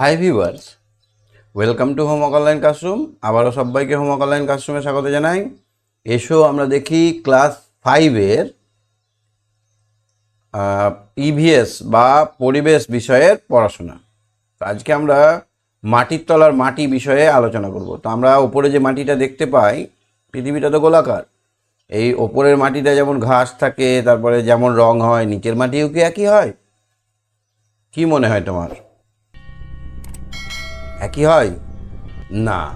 Hi viewers welcome to homework online classroom আবারও সবাইকে homework online ক্লাসরুমে স্বাগত জানাই। এসো আমরা দেখি ক্লাস ফাইভের ইভিএস বা পরিবেশ বিষয়ের পড়াশোনা। তো আজকে আমরা মাটির তলার মাটি বিষয়ে আলোচনা করব। তো আমরা ওপরে যে মাটিটা দেখতে পাই, পৃথিবীটা তো গোলাকার। এই ওপরের মাটিটা যেমন ঘাস থাকে, তারপরে যেমন রং হয়, নিচের মাটিও কি একই হয়? কি মনে হয় তোমার? একই হয়? না।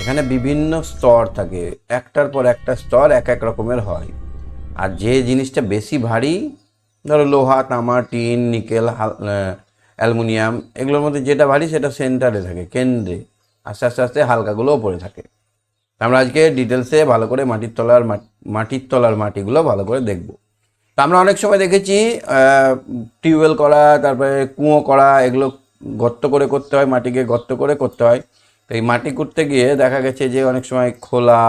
এখানে বিভিন্ন স্তর থাকে। একটার পর একটা স্তর এক এক রকমের হয়। আর যে জিনিসটা বেশি ভারী, ধরো লোহা, তামা, টিন, নিকেল অ্যালুমিনিয়াম, এগুলোর মধ্যে যেটা ভারী সেটা সেন্টারে থাকে, কেন্দ্রে। আস্তে আস্তে আস্তে হালকাগুলো ওপরে থাকে। আমরা আজকে ডিটেলসে ভালো করে মাটির তলার মাট- মাটির তলার মাটিগুলো ভালো করে দেখব। তা আমরা অনেক সময় দেখেছি টিউবওয়েল করা, তারপরে কুঁয়ো করা, এগুলো গর্ত করে করতে হয়, মাটিকে গর্ত করে করতে হয়। তো এই মাটি করতে গিয়ে দেখা গেছে যে অনেক সময় খোলা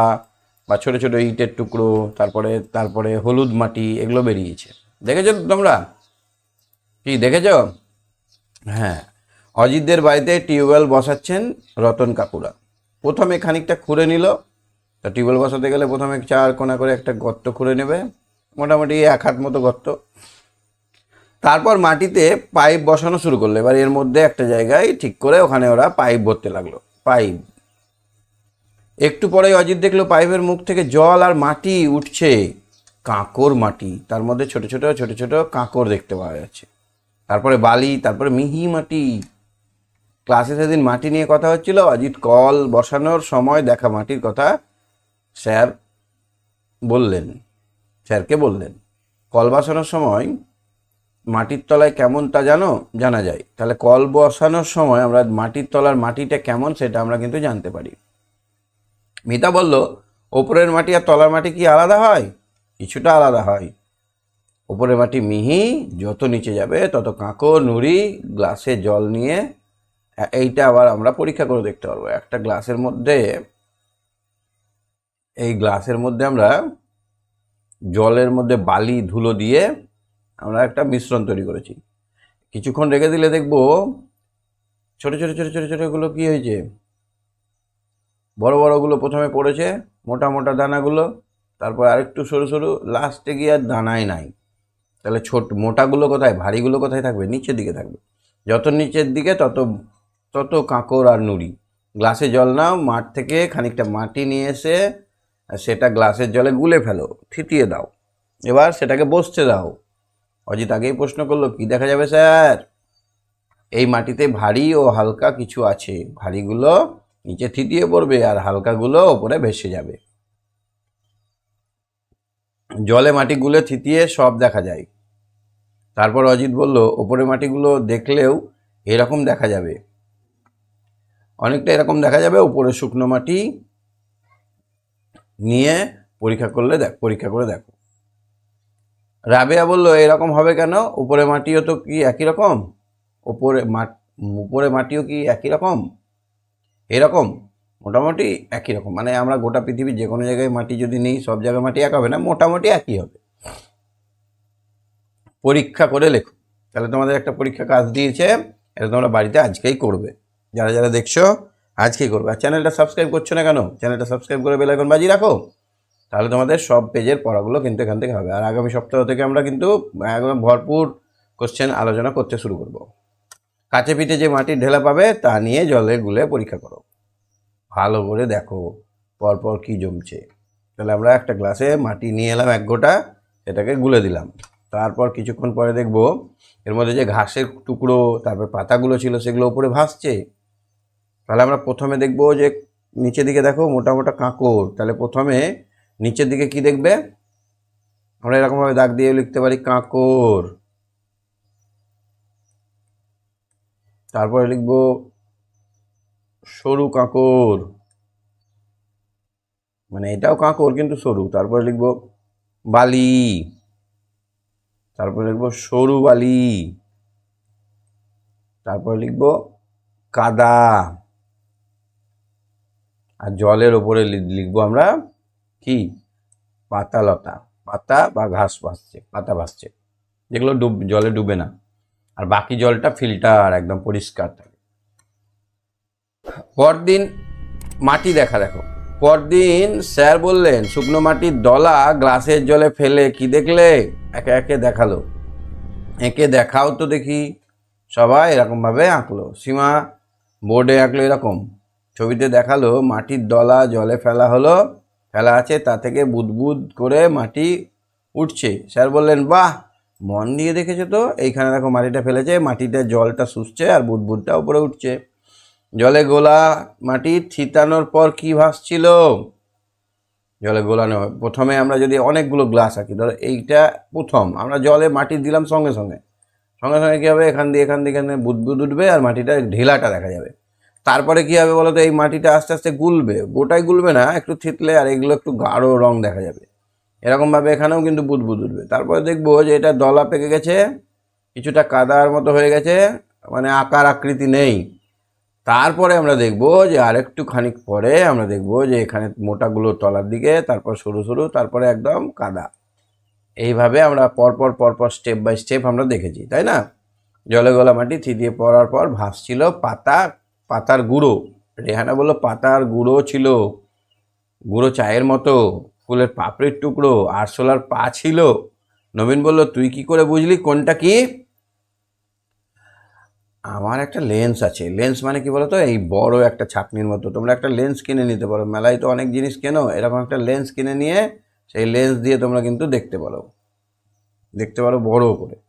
বা ছোটো ছোটো ইটের টুকরো, তারপরে তারপরে হলুদ মাটি এগুলো বেরিয়েছে। দেখেছ তোমরা? কি, দেখেছ? হ্যাঁ অজিতদের বাড়িতে টিউবওয়েল বসাচ্ছেন রতন কাকুরা প্রথমে খানিকটা খুঁড়ে নিল। তা টিউবওয়েল বসাতে গেলে প্রথমে চার কোনা করে একটা গর্ত খুঁড়ে নেবে। মোটামুটি এক হাত মতো গর্ত। তারপর মাটিতে পাইপ বসানো শুরু করল। এবার এর মধ্যে একটা জায়গায় ঠিক করে ওখানে ওরা পাইপ ভরতে লাগল। পাইপ। একটু পরেই অজিত দেখল পাইপের মুখ থেকে জল আর মাটি উঠছে। কাঁকর মাটি। তার মধ্যে ছোট ছোট ছোট ছোট কাঁকর দেখতে পাওয়া যাচ্ছে। তারপরে বালি, তারপরে মিহি মাটি। ক্লাসে সেদিন মাটি নিয়ে কথা হচ্ছিল। অজিত কল বসানোর সময় দেখা মাটির কথা স্যার বললেন। স্যারকে বললেন। কল বসানোর সময় মাটির তলায় কেমন তা জানো? জানা যায়। তাহলে কল বসানোর সময় আমরা মাটির তলার মাটিটা কেমন সেটা আমরা কিন্তু জানতে পারি। মিতা বলল, ওপরের মাটি আর তলার মাটি কি আলাদা হয়? কিছুটা আলাদা হয়। ওপরের মাটি মিহি, যত নিচে যাবে তত কাঁকো, নুড়ি, গ্লাসে জল নিয়ে এইটা আবার আমরা পরীক্ষা করে দেখতে পারব। একটা গ্লাসের মধ্যে, এই গ্লাসের মধ্যে আমরা জলের মধ্যে বালি, ধুলো দিয়ে আমরা একটা মিশ্রণ তৈরি করেছি। কিছুক্ষণ রেখে দিলে দেখব ছোট ছোট ছোট ছোট ছোটগুলো কী হয়েছে? বড়, বড়গুলো প্রথমে পড়েছে, মোটা মোটা দানাগুলো, তারপর আরেকটু সরু সরু লাস্টে গিয়ে আর দানাই নাই। তাহলে ছোট, মোটাগুলো কোথায়? ভারীগুলো কোথায় থাকবে? নিচের দিকে থাকবে। যত নিচের দিকে, তত তত কাঁকর আর নুড়ি। গ্লাসে জল নাও, মাঠ থেকে খানিকটা মাটি নিয়ে এসে সেটা গ্লাসের জলে গুলে ফেলো, থিতিয়ে দাও। এবার সেটাকে বসতে দাও। অজিত আগেই প্রশ্ন করল, কি দেখা যাবে স্যার? এই মাটিতে ভারী ও হালকা কিছু আছে। ভারীগুলো নিচে থিতিয়ে পড়বে আর হালকাগুলো ওপরে ভেসে যাবে। জলে মাটিগুলো থিতিয়ে সব দেখা যায়। তারপর অজিত বলল, ওপরে মাটিগুলো দেখলেও এরকম দেখা যাবে। অনেকটা এরকম দেখা যাবে উপরে শুকনো মাটি নিয়ে পরীক্ষা করলে দেখ, পরীক্ষা করে দেখো। রাবেয়া বলল, এরকম হবে কেন? উপরে মাটিও তো কি একই রকম? উপরে উপরে মাটিও কি একই রকম? এরকম? মোটামুটি একই রকম। মানে আমরা গোটা পৃথিবীর যে কোনো জায়গায় মাটি যদি নেই, সব জায়গায় মাটি এক হবে না, মোটামুটি একই হবে। পরীক্ষা করে লেখো। তাহলে তোমাদের একটা পরীক্ষা কাজ দিয়েছে, এটা তোমরা বাড়িতে আজকেই করবে। যারা যারা দেখছ, আজকেই করবে। আর চ্যানেলটা সাবস্ক্রাইব করছ না কেন? চ্যানেলটা সাবস্ক্রাইব করে বেল আইকন বাজিয়ে রাখো। তাহলে তোমাদের সব পেজের পড়াগুলো কিন্তু এখান থেকে হবে। আর আগামী সপ্তাহ থেকে আমরা কিন্তু একদম ভরপুর কোশ্চেন আলোচনা করতে শুরু করব। কাছে পিঠে যে মাটির ঢেলা পাবে, তা নিয়ে জলে গুলে পরীক্ষা করো। ভালো করে দেখো, পরপর কি জমছে। তাহলে আমরা একটা গ্লাসে মাটি নিয়ে এলাম এক গোটা, সেটাকে গুলে দিলাম। তারপর কিছুক্ষণ পরে দেখব, এর মধ্যে যে ঘাসের টুকরো, তারপর পাতাগুলো ছিল, সেগুলো উপরে ভাসছে। তাহলে আমরা প্রথমে দেখব যে, নিচের দিকে দেখো, মোটা মোটা কাঁকড়। তাহলে প্রথমে নিচের দিকে কি দেখবে? আমরা এরকমভাবে দাগ দিয়ে লিখতে পারি কাঁকড়। তারপরে লিখব সরু কাঁকড়। মানে এটাও কাঁকড় কিন্তু সরু। তারপরে লিখব বালি। তারপরে লিখব সরু বালি। তারপরে লিখব কাদা। আর জলের ওপরে লিখব আমরা কি? পাতা লতা। পাতা বা ঘাস ভাসছে, পাতা ভাসছে। যেগুলো ডুব, জলে ডুবে না। আর বাকি জলটা ফিল্টার, একদম পরিষ্কার থাকে। পরদিন মাটি দেখা, দেখো। পরদিন স্যার বললেন, শুকনো মাটির দলা গ্লাসের জলে ফেলে কি দেখলে? একে একে দেখাল। এঁকে দেখাও তো দেখি সবাই এরকমভাবে আঁকলো। সীমা বোর্ডে আঁকলো এরকম। ছবিতে দেখাল মাটির দলা জলে ফেলা হলো। ফেলা আছে, তা থেকে বুদবুদ করে মাটি উঠছে। স্যার বললেন, বাহ, মন দিয়ে দেখেছ তো? এইখানে দেখো মাটিটা ফেলেছে, মাটিতে জলটা শুষছে আর বুদবুদটা উপরে উঠছে। জলে গোলা মাটি থিতানোর পর কি ভাসছিল? জলে গোলানো প্রথমে আমরা যদি অনেকগুলো গ্লাস আঁকি, ধরো এইটা প্রথম, আমরা জলে মাটি দিলাম সঙ্গে সঙ্গে। সঙ্গে সঙ্গে কী হবে? এখান দিয়ে এখান দিয়ে, এখানে বুদবুদ উঠবে আর মাটিটা ঢেলাটা দেখা যাবে। তারপরে কী হবে বলো তো এই মাটিটা আস্তে আস্তে গুলবে। গোটাই গুলবে না, একটু থিতলে আর এগুলো একটু গাঢ় রং দেখা যাবে। এরকমভাবে এখানেও কিন্তু বুদবুদ উঠবে। তারপরে দেখব যে এটা দলা পেকে গেছে, কিছুটা কাদার মতো হয়ে গেছে মানে আকার আকৃতি নেই। তারপরে আমরা দেখব যে আরেকটু খানিক পরে আমরা দেখব যে এখানে মোটাগুলো তলার দিকে, তারপর সরু সরু, তারপরে একদম কাদা। এইভাবে আমরা পরপর পরপর স্টেপ বাই স্টেপ আমরা দেখেছি, তাই না? জলে গলা মাটি থিতিয়ে পড়ার পর ভাসছিল পাতা পাতার গুঁড়ো। রেহানা বলল, পাতার গুঁড়ো ছিল। গুঁড়ো চায়ের মতো। ফুলের পাপড়ির টুকরো আরশোলার পা ছিল। নবীন বলল, তুই কি করে বুঝলি? কোনটা কি? আমার একটা লেন্স আছে। লেন্স মানে কি বলতো? এই বড় একটা ছাকনির মতো। তোমরা একটা লেন্স কিনে নিতে পারো। মেলায় তো অনেক জিনিস কেনো? এরকম একটা লেন্স কিনে নিয়ে সেই লেন্স দিয়ে তোমরা কিন্তু দেখতে পারো। দেখতে পারো বড় করে।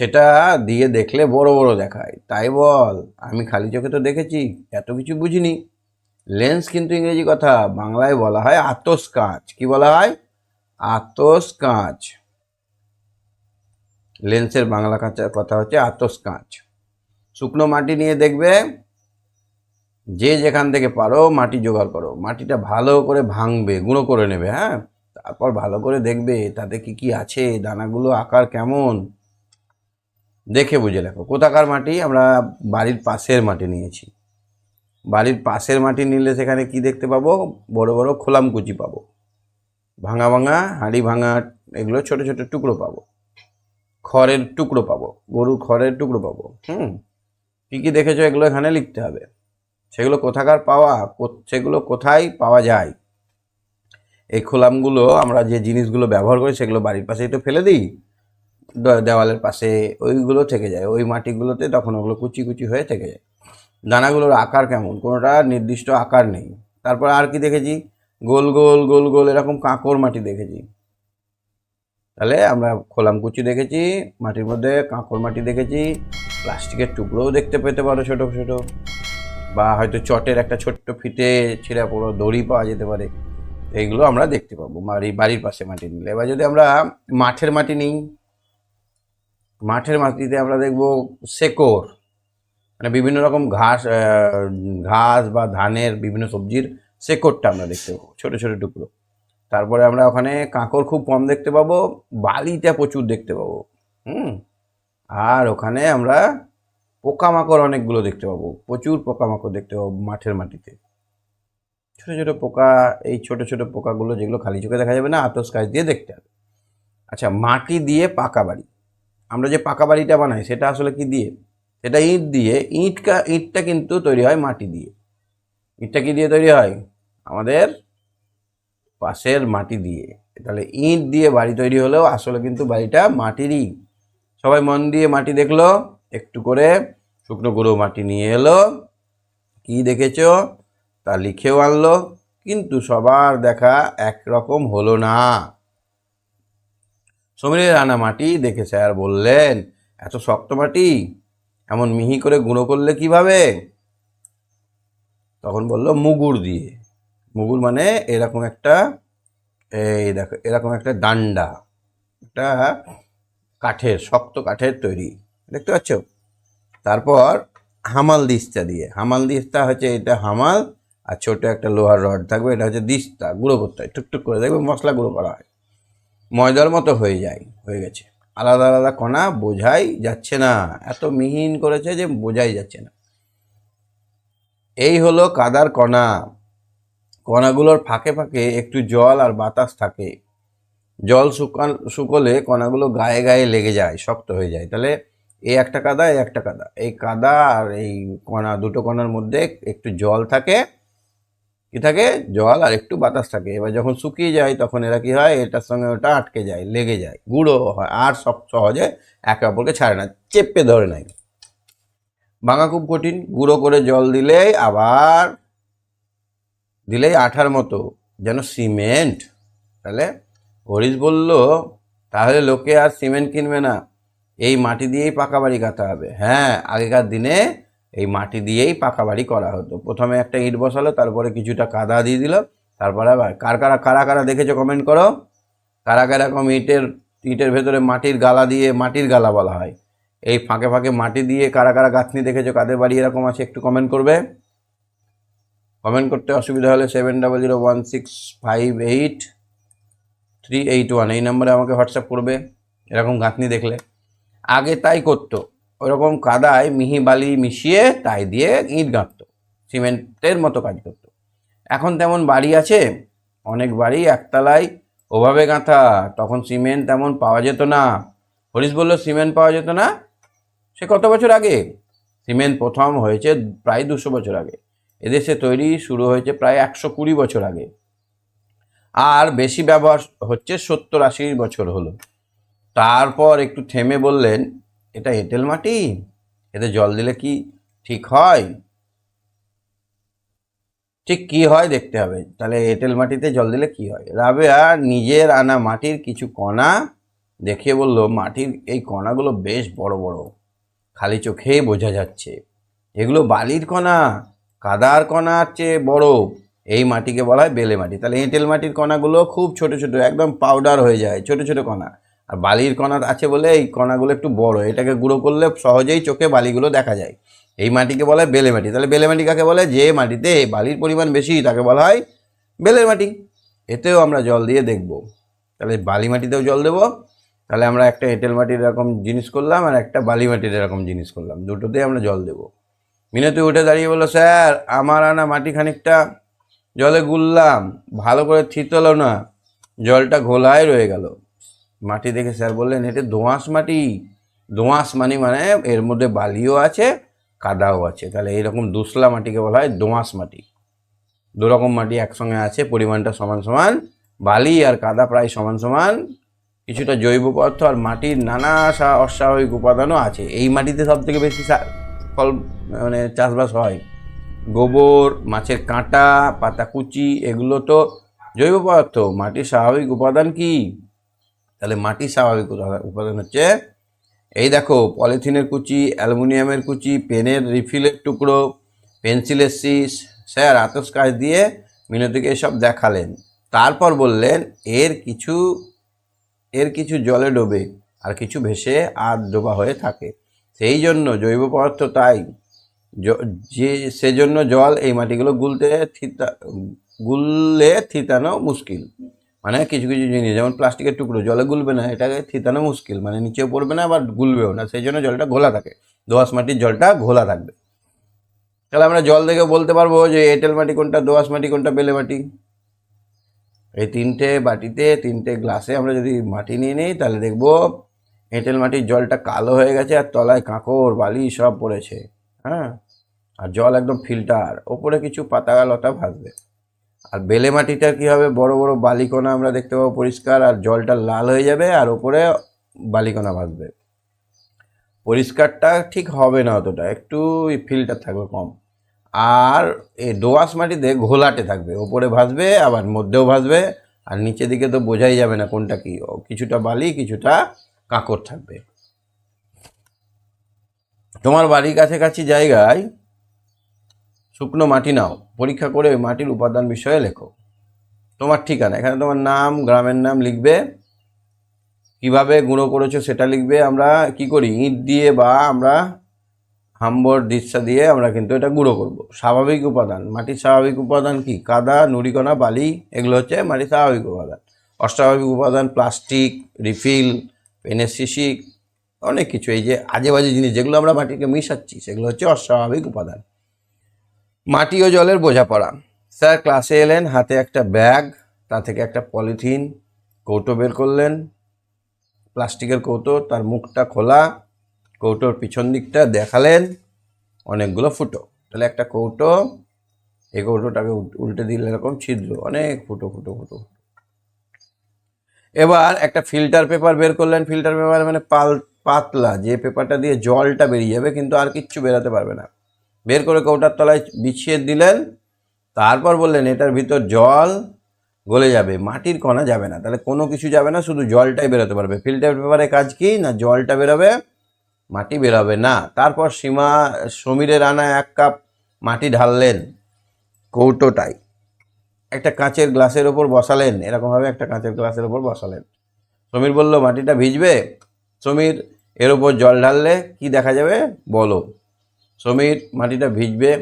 সেটা দিয়ে দেখলে বড় বড় দেখায়। তাই বল, আমি খালি চোখে তো দেখেছি, এত কিছু বুঝিনি। লেন্স কিন্তু ইংরেজি কথা, বাংলায় বলা হয় আতস কাঁচ কি বলা হয়? আতস কাঁচ লেন্সের বাংলা কাঁচা কথা হচ্ছে আতস কাঁচ শুকনো মাটি নিয়ে দেখবে, যে যেখান থেকে পারো মাটি জোগাড় করো। মাটিটা ভালো করে ভাঙবে, গুঁড়ো করে নেবে হ্যাঁ? তারপর ভালো করে দেখবে তাতে কি কি আছে, দানাগুলো আকার কেমন দেখে বুঝে লেখো। কোথাকার মাটি? আমরা বাড়ির পাশের মাটি নিয়েছি। বাড়ির পাশের মাটি নিলে সেখানে কি দেখতে পাবো? বড় বড় খোলামকুচি পাবো। ভাঙা ভাঙা, হাঁড়ি ভাঙা, এগুলো ছোট ছোট টুকরো পাবো। খড়ের টুকরো পাবো। গরুর খড়ের টুকরো পাবো। হুম? কী কী দেখেছ এগুলো এখানে লিখতে হবে। সেগুলো কোথাকার পাওয়া? সেগুলো কোথায় পাওয়া যায়? এই খোলামগুলো আমরা যে জিনিসগুলো ব্যবহার করি সেগুলো বাড়ির পাশেই তো ফেলে দিই। দেওয়ালের পাশে ওইগুলো থেকে যায়। ওই মাটিগুলোতে তখন ওগুলো কুচি কুচি হয়ে থেকে যায়। দানাগুলোর আকার কেমন? কোনোটা নির্দিষ্ট আকার নেই। তারপর আর কি দেখেছি? গোল গোল গোল গোল এরকম কাঁকর মাটি দেখেছি। তাহলে আমরা খোলামকুচি দেখেছি, মাটির মধ্যে কাঁকর মাটি দেখেছি। প্লাস্টিকের টুকরোও দেখতে পেতে পারো ছোটো ছোটো। বা হয়তো চটের একটা ছোট্ট ফিতে ছিঁড়া পড়ো দড়ি পাওয়া যেতে পারে। এইগুলো আমরা দেখতে পাবো। বাড়ি বাড়ির পাশে মাটি নিলে। এবার যদি আমরা মাঠের মাটি নিই মাঠের মাটিতে আমরা দেখব শেকড় মানে বিভিন্ন রকম ঘাস ঘাস বা ধানের বিভিন্ন সবজির শেকড়টা আমরা দেখতে পাবো, ছোটো ছোটো টুকরো। তারপরে আমরা ওখানে কাঁকর খুব কম দেখতে পাবো, বালিটা প্রচুর দেখতে পাবো, হুম? আর ওখানে আমরা পোকামাকড় অনেকগুলো দেখতে পাবো, প্রচুর পোকামাকড় দেখতে পাবো মাঠের মাটিতে। ছোটো ছোটো পোকা, এই ছোটো ছোটো পোকাগুলো যেগুলো খালি চোখে দেখা যাবে না আতস কাজ দিয়ে দেখতে হবে। আচ্ছা মাটি দিয়ে পাকা বাড়ি। আমরা যে পাকা বাড়িটা বানাই, সেটা আসলে কি দিয়ে? সেটা ইট দিয়ে। ইটকা ইটটা কিন্তু তৈরি হয় মাটি দিয়ে। ইটটা কি দিয়ে তৈরি হয়? আমাদের পাশের মাটি দিয়ে। তাহলে ইট দিয়ে বাড়ি তৈরি হলেও আসলে কিন্তু বাড়িটা মাটিরই। সবাই মন দিয়ে মাটি দেখল, একটু করে শুকনো গুঁড়ো মাটি নিয়ে এলো। কি দেখেছ? তা লিখেও আনলো। কিন্তু সবার দেখা একরকম হলো না। সমীরের আনা মাটি দেখে স্যার বললেন, এত শক্ত মাটি? এমন মিহি করে গুঁড়ো করলে কীভাবে? তখন বলল, মুগুর দিয়ে। মুগুর মানে এরকম একটা, এই দেখো, এরকম একটা ডান্ডা, একটা কাঠের, শক্ত কাঠের তৈরি। দেখতে পাচ্ছ? তারপর হামাল দিস্তা দিয়ে, হামাল দিস্তা হচ্ছে এটা হামাল আর ছোট একটা লোহার রড থাকবে, এটা হচ্ছে দিস্তা, গুঁড়ো করতে হয়, টুকটুক করে দেখবে মশলা গুঁড়ো করা হয়। ময়দার মতো হয়ে যায়, হয়ে গেছে। আলাদা আলাদা কণা বোঝাই যাচ্ছে না, এত মিহিন করেছে যে বোঝাই যাচ্ছে না। এই হলো কাদার কণা। কণাগুলোর ফাঁকে ফাঁকে একটু জল আর বাতাস থাকে। জল শুকান শুকোলে কণাগুলো গায়ে গায়ে লেগে যায়, শক্ত হয়ে যায়। তাহলে এই একটা কাদা এই একটা কাদা। এই কাদা আর এই কণা, দুটো কণার মধ্যে একটু জল থাকে কি থাকে? জল আর একটু বাতাস থাকে। এবার যখন শুকিয়ে যায়, তখন এরা কি হয়? এটার সঙ্গে ওটা আটকে যায়, লেগে যায়, গুঁড়ো হয়, আর সব সহজে একে অপরকে ছাড়ে না, চেপে ধরে নেয়। ভাঙা খুব কঠিন, গুঁড়ো করে জল দিলেই আবার, দিলেই আঠার মতো, যেন সিমেন্ট। তাহলে হরিশ বলল, তাহলে লোকে আর সিমেন্ট কিনবে না, এই মাটি দিয়েই পাকা বাড়ি গাঁথা হবে। হ্যাঁ আগেকার দিনে এই মাটি দিয়েই পাকা বাড়ি করা হতো। প্রথমে একটা ইট বসালো, তারপরে কিছুটা কাদা দিয়ে দিল, তারপরে আবার কার কারা কারা কারা দেখেছ কমেন্ট করো? কারা কারা এরকম ইটের ইটের ভেতরে মাটির গালা দিয়ে, মাটির গালা বলা হয়। এই ফাঁকে ফাঁকে মাটি দিয়ে কারা কারা গাঁথনি দেখেছ? কাদের বাড়ি এরকম আছে একটু কমেন্ট করবে। কমেন্ট করতে অসুবিধা হলে seven double zero one six five eight three eight one এই নম্বরে আমাকে হোয়াটসঅ্যাপ করবে, এরকম গাঁথনি দেখলে। আগে তাই করতো। ওরকম কাদায় মিহি বালি মিশিয়ে তাই দিয়ে ইট গাঁথতো, সিমেন্টের মতো কাজ করতো। এখন তেমন বাড়ি আছে, অনেক বাড়ি একতলায় ওভাবে গাঁথা, তখন সিমেন্ট তেমন পাওয়া যেত না। হরিশ বলল, সিমেন্ট পাওয়া যেত না? সে কত বছর আগে? সিমেন্ট প্রথম হয়েছে প্রায় দুশো বছর আগে, এদেশে তৈরি শুরু হয়েছে প্রায় একশো কুড়ি বছর আগে। আর বেশি ব্যবহার হচ্ছে সত্তর আশি বছর হলো। তারপর একটু থেমে বললেন এটা এঁটেল মাটি? এতে জল দিলে কি ঠিক হয়? ঠিক কি হয় দেখতে হবে। তাহলে এঁটেল মাটিতে জল দিলে কি হয়? রাবেয়া নিজের আনা মাটির কিছু কণা দেখে বলল, মাটির এই কণাগুলো বেশ বড় বড়। খালি চোখেই বোঝা যাচ্ছে। এগুলো বালির কণা, কাদার কণার চেয়ে বড়। এই মাটিকে বলা হয় বেলে মাটি। তাহলে এঁটেল মাটির কণাগুলো খুব ছোট ছোট, একদম পাউডার হয়ে যায়, ছোট ছোট কণা। আর বালির কণা আছে বলে এই কণাগুলো একটু বড়, এটাকে গুঁড়ো করলে সহজেই চোখে বালিগুলো দেখা যায়। এই মাটিকে বলা হয় বেলে মাটি। তাহলে বেলে মাটি কাকে বলে? যে মাটিতে বালির পরিমাণ বেশি, তাকে বলা হয় বেলের মাটি। এতেও আমরা জল দিয়ে দেখব। তাহলে বালি মাটিতেও জল দেবো। তাহলে আমরা একটা এঁটেল মাটির এরকম জিনিস করলাম আর একটা বালি মাটির এরকম জিনিস করলাম। দুটোতেই আমরা জল দেবো। মিনতি উঠে দাঁড়িয়ে বলল, স্যার, আমার আনা মাটি খানিকটা জলে গুললাম। ভালো করে থিতলো না। জলটা ঘোলায় রয়ে গেল। মাটি দেখে স্যার বললেন, এটা দোঁয়াশ মাটি। দোঁয়াশ মাটি মানে এর মধ্যে বালিও আছে, কাদাও আছে। তাহলে এইরকম দুসলা মাটিকে বলা হয় দোঁয়াশ মাটি। দু রকম মাটি একসঙ্গে আছে, পরিমাণটা সমান সমান। বালি আর কাদা প্রায় সমান সমান। কিছুটা জৈব পদার্থ আর মাটির নানা অস্বাভাবিক উপাদানও আছে। এই মাটিতে সব থেকে বেশি ফল মানে চাষবাস হয়। গোবর, মাছের কাঁটা, পাতাকুচি, এগুলো তো জৈব পদার্থ। মাটির স্বাভাবিক উপাদান কি? তাহলে মাটির স্বাভাবিক উপাদান- হচ্ছে এই দেখো, পলিথিনের কুচি, অ্যালুমিনিয়ামের কুচি, পেনের রিফিলের টুকরো, পেন্সিলের শীষ, স্যার আতস কাজ দিয়ে মিনতিকে এসব দেখালেন। তারপর বললেন, এর কিছু এর কিছু জলে ডোবে আর কিছু ভেসে আর ডোবা হয়ে থাকে। সেই জন্য জৈব পদার্থ তাই যে, সেজন্য জল এই মাটিগুলো গুলতে থিতা গুললে থিতানো মুশকিল। মানে কিছু কিছু জিনিস, যেমন প্লাস্টিকের টুকরো, জলে গুলবে না, এটাকে থিতানো মুশকিল মানে নিচেও পড়বে না আবার গুলবেও না, সেই জন্য জলটা ঘোলা থাকে, দোআঁশ মাটির জলটা ঘোলা থাকবে। তাহলে আমরা জল দেখে বলতে পারব যে এঁটেল মাটি কোনটা, দোআঁশ মাটি কোনটা, বেলে মাটি? এই তিনটে বাটিতে, তিনটে গ্লাসে আমরা যদি মাটি নিয়ে নিই, তাহলে দেখব এঁটেল মাটির জলটা কালো হয়ে গেছে আর তলায় কাঁকড়, বালি সব পড়েছে হ্যাঁ? আর জল একদম ফিল্টার, ওপরে কিছু পাতা লতা ভাসবে। আর বেলে মাটিটা কি হবে? বড় বড় বালিকণা আমরা দেখতে পাবো পরিষ্কার, আর জলটা লাল হয়ে যাবে আর ওপরে বালিকণা ভাসবে। পরিষ্কারটা ঠিক হবে না অতটা, একটু ফিল্টার থাকবে কম। আর এই দোআঁশ মাটিতে ঘোলাটে থাকবে, ওপরে ভাসবে, আবার মধ্যেও ভাসবে, আর নিচের দিকে তো বোঝাই যাবে না কোনটা কি। কিছুটা বালি, কিছুটা কাঁকড় থাকবে। তোমার বাড়ির কাছাকাছি জায়গায় শুকনো মাটি নাও। পরীক্ষা করে ওই মাটির উপাদান বিষয়ে লেখো। তোমার ঠিকানা, এখানে তোমার নাম, গ্রামের নাম লিখবে। কীভাবে গুঁড়ো করেছ সেটা লিখবে। আমরা কি করি? ইঁট দিয়ে বা আমরা হাম্বর, দিচ্ছা দিয়ে আমরা কিন্তু এটা গুঁড়ো করব। স্বাভাবিক উপাদান। মাটির স্বাভাবিক উপাদান কি? কাদা, নুড়িকণা, বালি, এগুলো হচ্ছে মাটির স্বাভাবিক উপাদান। অস্বাভাবিক উপাদান, প্লাস্টিক, রিফিল পেনের শিশি অনেক কিছু। এই যে আজে বাজে জিনিস যেগুলো আমরা মাটিকে মিশাচ্ছি, সেগুলো হচ্ছে অস্বাভাবিক উপাদান। মাটি ও জলের বোঝাপড়া। স্যার, ক্লাসে এলেন, হাতে একটা ব্যাগ, তা থেকে একটা পলিথিন, কৌটো বের করলেন, প্লাস্টিকের কৌটো, তার মুখটা খোলা, কৌটোর পিছন দিকটা দেখালেন, অনেকগুলো ফুটো। তাহলে একটা কৌটো, এই কৌটোটাকে উল্টে দিলে এরকম ছিদ্র, অনেক ফুটো ফুটো ফুটো। এবার একটা ফিল্টার পেপার বের করলেন। ফিল্টার পেপার মানে পাল, পাতলা, যে পেপারটা দিয়ে জলটা বেরিয়ে যাবে, কিন্তু আর কিচ্ছু বেরোতে পারবে না। বের করে কৌটার তলায় বিছিয়ে দিলেন। তারপর বললেন, এটার ভিতর জল গলে যাবে, মাটির কণা যাবে না। তাহলে কোনো কিছু যাবে না, শুধু জলটাই বেরোতে পারবে। ফিল্টার পেপারের কাজ কি? না, জলটা বেরোবে, মাটি বেরোবে না। তারপর সীমা সমীরের আনা এক কাপ মাটি ঢাললেন কৌটোটাই একটা কাঁচের গ্লাসের ওপর বসালেন, এরকমভাবে একটা কাঁচের গ্লাসের ওপর বসালেন। সমীর বলল, মাটিটা ভিজবে? সমীর এর ওপর জল ঢাললে কি দেখা যাবে? বলো। সমীর মাটিটা ভিজবে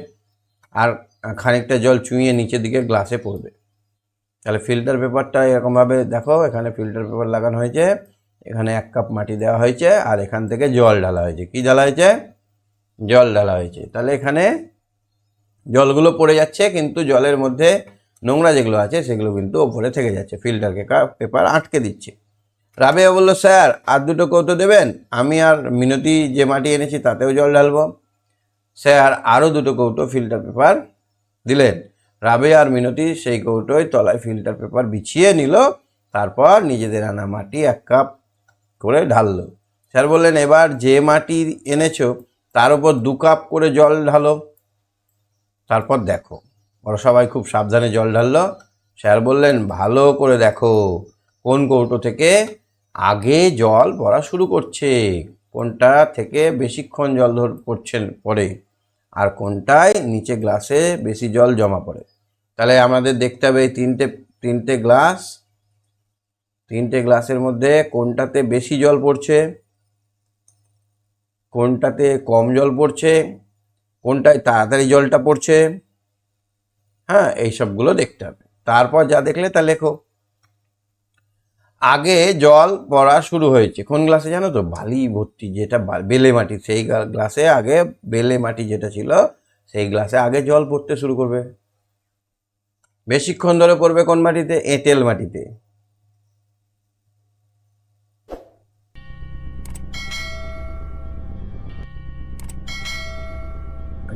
আর খানিকটা জল চুইয়ে নিচের দিকে গ্লাসে পড়বে। তাহলে ফিল্টার পেপারটা এরকমভাবে দেখো, এখানে ফিল্টার পেপার লাগানো হয়েছে, এখানে এক কাপ মাটি দেওয়া হয়েছে আর এখান থেকে জল ঢালা হয়েছে। কি ঢালা হয়েছে? জল ঢালা হয়েছে। তাহলে এখানে জলগুলো পড়ে যাচ্ছে, কিন্তু জলের মধ্যে নোংরা যেগুলো আছে, সেগুলো কিন্তু ওপরে থেকে যাচ্ছে। ফিল্টারকে পেপার আটকে দিচ্ছে। রাবেয়া বলল, স্যার, আর দুটো কৌটো দেবেন? আমি আর মিনতি যে মাটি এনেছি, তাতেও জল ঢালবো। স্যার আরও দুটো কৌটো ফিল্টার পেপার দিলেন। রাবে আর মিনতি সেই কৌটোয় তলায় ফিল্টার পেপার বিছিয়ে নিল, তারপর নিজেদের আনা মাটি এক কাপ করে ঢাললো। স্যার বললেন, এবার যে মাটি এনেছো, তার উপর দু কাপ করে জল ঢালো। তারপর দেখো। ওরা সবাই খুব সাবধানে জল ঢাললো। স্যার বললেন, ভালো করে দেখো, কোন কৌটো থেকে আগে জল পড়া শুরু করছে, কোনটা থেকে বেশিক্ষণ জল ধর, পড়ছেন পড়ে আর কোনটায়? নিচে গ্লাসে বেশি জল জমা পড়ে। তাহলে আমাদের দেখতে হবে এই তিনটে তিনটে গ্লাস তিনটে গ্লাসের মধ্যে কোনটাতে বেশি জল পড়ছে? কোনটাতে কম জল পড়ছে? কোনটায় তাড়াতাড়ি জলটা পড়ছে? হ্যাঁ এই সবগুলো দেখতে হবে। তারপর যা দেখলে তা লেখো। আগে জল পড়া শুরু হয়েছে। কোন গ্লাসে জানো তো? বালি ভর্তি যেটা বেলে মাটি, সেই গ্লাসে আগে বেলে মাটি যেটা ছিল, সেই গ্লাসে আগে জল পড়তে শুরু করবে। বেশিক্ষণ ধরে পড়বে কোন মাটিতে? এঁটেল মাটিতে।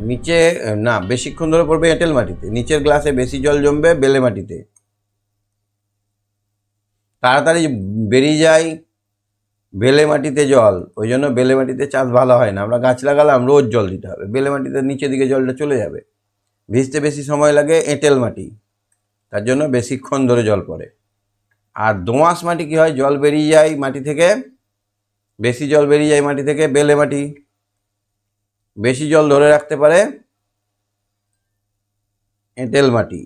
নিচে, না, বেশিক্ষণ ধরে পড়বে এঁটেল মাটিতে। নিচের গ্লাসে বেশি জল জমবে বেলে মাটিতে। তাড়াতাড়ি বেরিয়ে যায় বেলে মাটিতে জল, ওই জন্য বেলে মাটিতে চাষ ভালো হয় না। আমরা গাছ লাগালাম, রোজ জল দিতে হবে। বেলে মাটিতে নিচের দিকে জলটা চলে যাবে। ভিজতে বেশি সময় লাগে এঁটেল মাটি, তার জন্য বেশিক্ষণ ধরে জল পড়ে। আর দোঁয়াশ মাটি কি হয়? জল বেরিয়ে যায় মাটি থেকে, বেশি জল বেরিয়ে যায় মাটি থেকে বেলে মাটি। বেশি জল ধরে রাখতে পারে এঁটেল মাটি।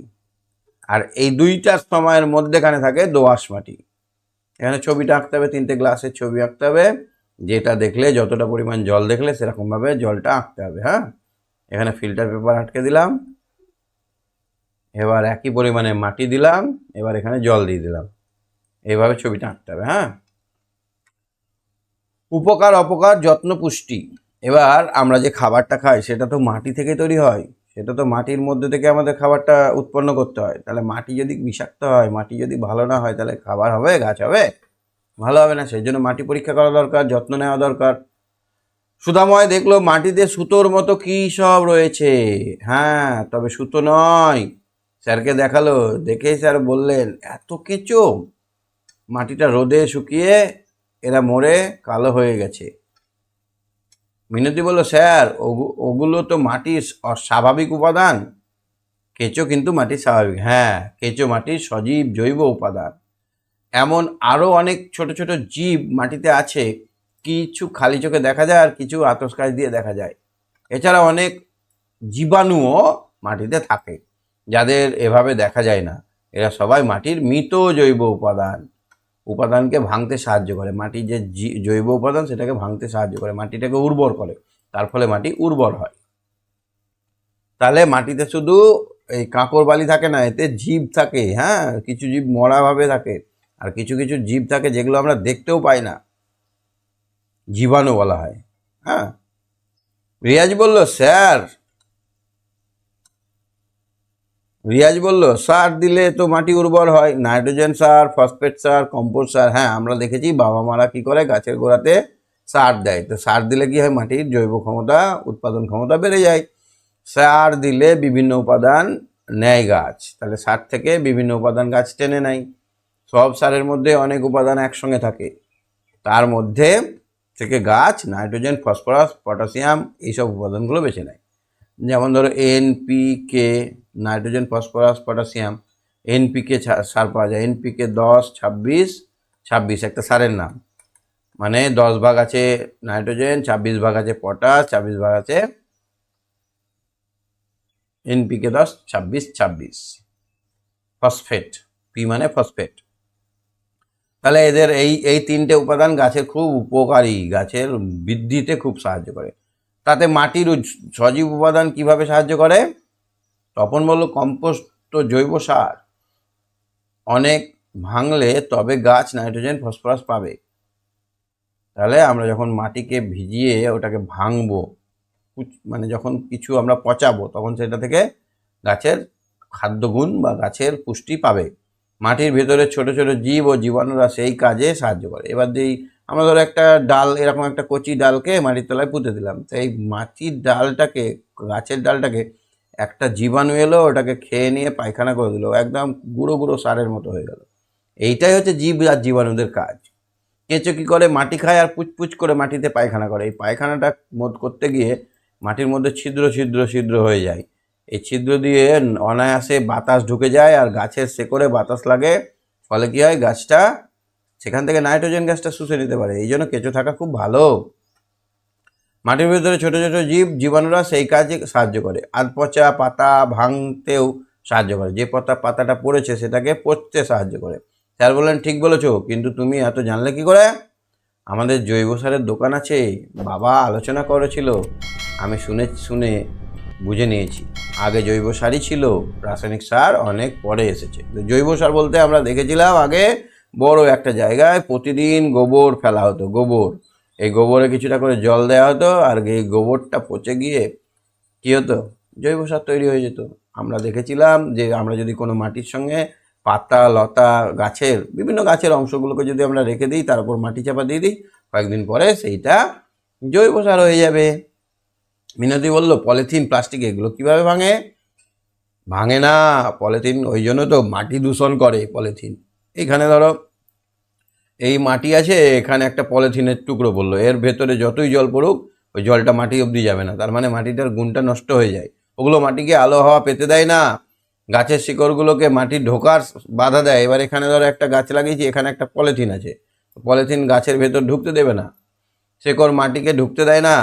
আর এই দুইটা সময়ের মধ্যেখানে থাকে দোআঁশ মাটি। এখানে ছবিটা আঁকতে হবে, তিনটে গ্লাসের ছবি আঁকতে হবে। যেটা দেখলে, যতটা পরিমাণ জল দেখলে, সেরকমভাবে জলটা আঁকতে হবে হ্যাঁ? এখানে ফিল্টার পেপার আটকে দিলাম। এবার একই পরিমাণে মাটি দিলাম, এবার এখানে জল দিয়ে দিলাম। এইভাবে ছবিটা আঁকতে হবে হ্যাঁ? উপকার অপকার যত্ন পুষ্টি এবার আমরা যে খাবারটা খাই, সেটা তো মাটি থেকে তৈরি হয়। সেটা তো মাটির মধ্যে থেকে আমাদের খাবারটা উৎপন্ন করতে হয়। তাহলে মাটি যদি বিষাক্ত হয়, মাটি যদি ভালো না হয়, তাহলে খাবার হবে, গাছ হবে? ভালো হবে না, সেই জন্য মাটি পরীক্ষা করা দরকার, যত্ন নেওয়া দরকার। সুধাময় দেখল মাটিতে সুতোর মতো কী সব রয়েছে। হ্যাঁ তবে সুতো নয়। স্যারকে দেখাল দেখেই স্যার বললেন, এত কেঁচো? মাটিটা রোদে শুকিয়ে এরা মরে কালো হয়ে গেছে। মিনতি বলল, স্যার, ওগু- ওগুলো তো মাটির অস্বাভাবিক উপাদান। কেঁচো কিন্তু মাটির স্বাভাবিক। হ্যাঁ কেঁচো মাটির সজীব জৈব উপাদান। এমন আরও অনেক ছোট ছোট জীব মাটিতে আছে। কিছু খালি চোখে দেখা যায় আর কিছু আতসকাচ দিয়ে দেখা যায়। এছাড়া অনেক জীবাণুও মাটিতে থাকে, যাদের এভাবে দেখা যায় না। এরা সবাই মাটির মৃত জৈব উপাদান। উপাদানকে ভাঙতে সাহায্য করে। মাটির যে জৈব উপাদান, সেটাকে ভাঙতে সাহায্য করে। মাটিটাকে উর্বর করে, তার ফলে মাটি উর্বর হয়। তাহলে মাটিতে শুধু এই কাঁকর বালি থাকে না, এতে জীব থাকে হ্যাঁ? কিছু জীব মরাভাবে থাকে, আর কিছু কিছু জীব থাকে যেগুলো আমরা দেখতেও পাই না। জীবাণু বলা হয় হ্যাঁ? রিয়াজ বলল, স্যার রিয়াজ বলল, সার দিলে তো মাটি উর্বর হয়। নাইট্রোজেন সার, ফসফেট সার, কম্পোস্ট সার। হ্যাঁ আমরা দেখেছি বাবা মারা কি করে গাছের গোড়াতে সার দেয়। তো সার দিলে কি হয়, মাটির জৈব ক্ষমতা, উৎপাদন ক্ষমতা বেড়ে যায়। সার দিলে বিভিন্ন উপাদান নেয় গাছ। তাহলে সার থেকে বিভিন্ন উপাদান গাছ টেনে নেয়। সব সারের মধ্যে অনেক উপাদান একসঙ্গে থাকে। তার মধ্যে থেকে গাছ, নাইট্রোজেন, ফসফরাস, পটাশিয়াম, এইসব উপাদানগুলো বেছে নেয়। যেমন ধরো NPK nitrogen, phosphorus, potassium, NPK সার পাওয়া যায়। এনপিকে দশ, ছাব্বিশ ছাব্বিশ, একটা সারের নাম। মানে দশ ভাগ আছে নাইট্রোজেন, ছাব্বিশ ভাগ আছে পটাশ, ছাব্বিশ ভাগ আছে এনপিকে দশ, ছাব্বিশ ছাব্বিশ। ফসফেট পি মানে ফসফেট। তাহলে এদের এই এই তিনটে উপাদান গাছের খুব উপকারী গাছের বৃদ্ধিতে খুব সাহায্য করে। তাতে মাটির সজীব উপাদান কীভাবে সাহায্য করে? তপন বলল কম্পোস্ট তো জৈব সার। অনেক ভাঙলে তবে গাছ নাইট্রোজেন, ফসফরাস পাবে। তাহলে আমরা যখন মাটিকে ভিজিয়ে ওটাকে ভাঙবো মানে যখন কিছু আমরা পচাবো, তখন সেটা থেকে গাছের খাদ্যগুণ বা গাছের পুষ্টি পাবে। মাটির ভেতরে ছোট ছোট জীব ও জীবাণুরা সেই কাজে সাহায্য করে। এবার যেই আমরা ধরো একটা ডাল, এরকম একটা কচি ডালকে মাটির তলায় পুঁতে দিলাম। এই মাটির ডালটাকে, গাছের ডালটাকে একটা জীবাণু এলো, ওটাকে খেয়ে নিয়ে পায়খানা করে দিল, একদম গুঁড়ো গুঁড়ো সারের মতো হয়ে গেল। এইটাই হচ্ছে জীব আর জীবাণুদের কাজ। কেঁচো কী করে? মাটি খায় আর পুচপুচ করে মাটিতে পায়খানা করে। এই পায়খানাটা মোদ করতে গিয়ে মাটির মধ্যে ছিদ্র ছিদ্র ছিদ্র হয়ে যায়। এই ছিদ্র দিয়ে অনায়াসে বাতাস ঢুকে যায় আর গাছের শেকড়ে বাতাস লাগে। ফলে কী হয়? গাছটা সেখান থেকে নাইট্রোজেন গ্যাসটা শুষে নিতে পারে। এই জন্য কেঁচো থাকা খুব ভালো। মাটির ভিতরে ছোট ছোট জীব, জীবাণুরা সেই কাজে সাহায্য করে। আর পচা পাতা ভাঙতেও সাহায্য করে। যে পাতা পাতাটা পড়েছে সেটাকে পচতে সাহায্য করে। স্যার বললেন, ঠিক বলেছ, কিন্তু তুমি এত জানলে কি করে? আমাদের জৈব সারের দোকান আছে। বাবা আলোচনা করেছিল। আমি শুনে শুনে বুঝে নিয়েছি। আগে জৈব সারই ছিল, রাসায়নিক সার অনেক পরে এসেছে। জৈব সার বলতে আমরা দেখেছিলাম আগে বড় একটা জায়গায় প্রতিদিন গোবর ফেলা হতো, গোবর। এই গোবরে কিছুটা করে জল দেওয়া হতো আর এই গোবরটা পচে গিয়ে কী হতো? জৈব সার তৈরি হয়ে যেত। আমরা দেখেছিলাম যে আমরা যদি কোনো মাটির সঙ্গে পাতা, লতা, গাছের বিভিন্ন গাছের অংশগুলোকে যদি আমরা রেখে দিই, তার উপর মাটি চাপা দিয়ে দিই, কয়েকদিন পরে সেইটা জৈব সার হয়ে যাবে। মিনতি বলল, পলিথিন, প্লাস্টিক, এগুলো কীভাবে ভাঙে? ভাঙে না, পলিথিন, ওই জন্য তো মাটি দূষণ করে পলিথিন। এখানে ধরো এই মাটি আছে, এখানে একটা পলিথিনের টুকরো পড়ল। এর ভেতরে যতই জল পড়ুক, ওই জলটা মাটি অবধি যাবে না। তার মানে মাটিটার গুণটা নষ্ট হয়ে যায়। ওগুলো মাটিকে আলো হাওয়া পেতে দেয় না। গাছের শিকড়গুলোকে মাটি ঢোকার বাধা দেয়। এবার এখানে ধরো একটা গাছ লাগিয়েছি, এখানে একটা পলিথিন আছে। পলিথিন গাছের ভেতর ঢুকতে দেবে না। শেকড় মাটিকে ঢুকতে দেয় না।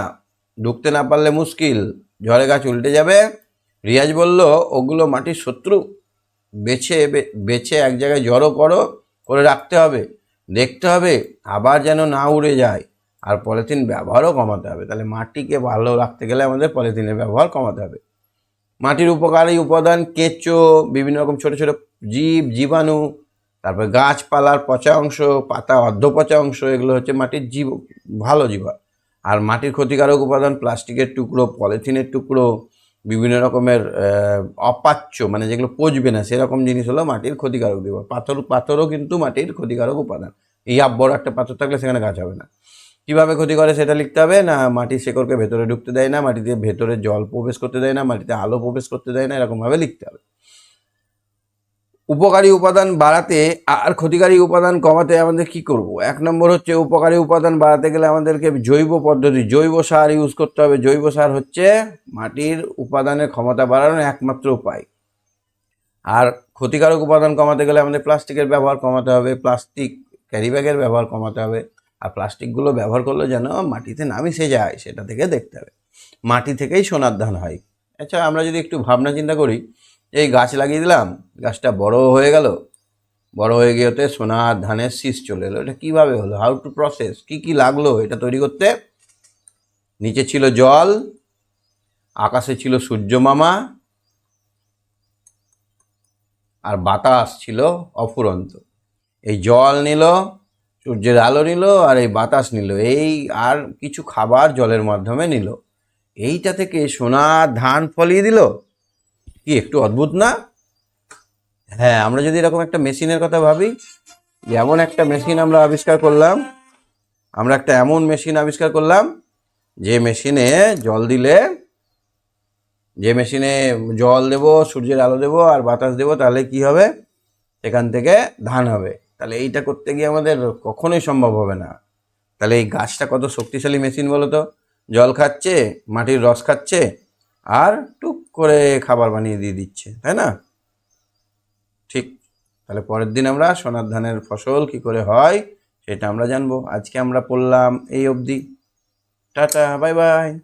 ঢুকতে না পারলে মুশকিল। ঝড়ে গাছ উল্টে যাবে। রিয়াজ বলল, ওগুলো মাটির শত্রু। বেছে বেছে এক জায়গায় জড়ো করো, করে রাখতে হবে। দেখতে হবে, আবার যেন না উড়ে যায়। আর পলিথিন ব্যবহারও কমাতে হবে। তাহলে মাটিকে ভালো রাখতে গেলে আমাদের পলিথিনের ব্যবহার কমাতে হবে। মাটির উপকারী উপাদান, কেঁচো, বিভিন্ন রকম ছোট ছোট জীব, জীবাণু, তারপরে গাছপালার পচা অংশ, পাতা অর্ধ পচা অংশ, এগুলো হচ্ছে মাটির জীব, ভালো জীবা আর মাটির ক্ষতিকারক উপাদান, প্লাস্টিকের টুকরো, পলিথিনের টুকরো বিভিন্ন রকমের অপাচ্য মানে যেগুলো পচবে না, সেরকম জিনিস হলো মাটির ক্ষতিকারক দিব পাথর পাথরও কিন্তু মাটির ক্ষতিকারক উপাদান। এই বড় একটা পাথর থাকলে সেখানে গাছ হবে না। কীভাবে ক্ষতি করে সেটা লিখতে হবে? না, মাটির শেকড়কে ভেতরে ঢুকতে দেয় না, মাটিতে ভেতরে জল প্রবেশ করতে দেয় না, মাটিতে আলো প্রবেশ করতে দেয় না, এরকমভাবে লিখতে হবে। উপকারী উপাদান বাড়াতে আর ক্ষতিকারী উপাদান কমাতে আমাদের কি করব? এক নম্বর হচ্ছে উপকারী উপাদান বাড়াতে গেলে আমাদেরকে জৈব পদ্ধতি, জৈব সার ইউজ করতে হবে। জৈব সার হচ্ছে মাটির উপাদানের ক্ষমতা বাড়ানোর একমাত্র উপায়। আর ক্ষতিকারক উপাদান কমাতে গেলে আমাদের প্লাস্টিকের ব্যবহার কমাতে হবে, প্লাস্টিক ক্যারি ব্যাগের ব্যবহার কমাতে হবে। আর প্লাস্টিকগুলো ব্যবহার করলে যেন মাটিতে না মিশে যায়, সেটা থেকে দেখতে হবে। মাটি থেকেই সোনার ধান হয়। আচ্ছা আমরা যদি একটু ভাবনা চিন্তা করি এই গাছ লাগিয়ে দিলাম, গাছটা বড় হয়ে গেল। বড় হয়ে গিয়ে ওতে সোনার ধানের শীষ চলে এলো। এটা কীভাবে হলো? হাউ টু প্রসেস কি কি লাগল এটা তৈরি করতে? নিচে ছিল জল, আকাশে ছিল সূর্য মামা, আর বাতাস ছিল অফুরন্ত। এই জল নিল, সূর্যের আলো নিল, আর এই বাতাস নিল। এই আর কিছু খাবার জলের মাধ্যমে নিল। এইটা থেকে সোনার ধান ফলিয়ে দিল। কি একটু অদ্ভুত না? হ্যাঁ আমরা যদি এরকম একটা মেশিনের কথা ভাবি যেমন একটা মেশিন আমরা আবিষ্কার করলাম, আমরা একটা এমন মেশিন আবিষ্কার করলাম, যে মেশিনে জল দিলে, যে মেশিনে জল দেবো, সূর্যের আলো দেবো আর বাতাস দেবো, তাহলে কি হবে? সেখান থেকে ধান হবে। তাহলে এইটা করতে গিয়ে আমাদের কখনোই সম্ভব হবে না। তাহলে এই গাছটা কত শক্তিশালী মেশিন বলো তো? জল খাচ্ছে, মাটির রস খাচ্ছে আর টুক করে খাবার বানিয়ে দিয়ে দিচ্ছে, তাই না? ঠিক, তাহলে পরের দিন আমরা সোনার ধানের ফসল কি করে হয় সেটা আমরা জানব। আজকে আমরা পড়লাম এই অবধি। Tata, bye bye.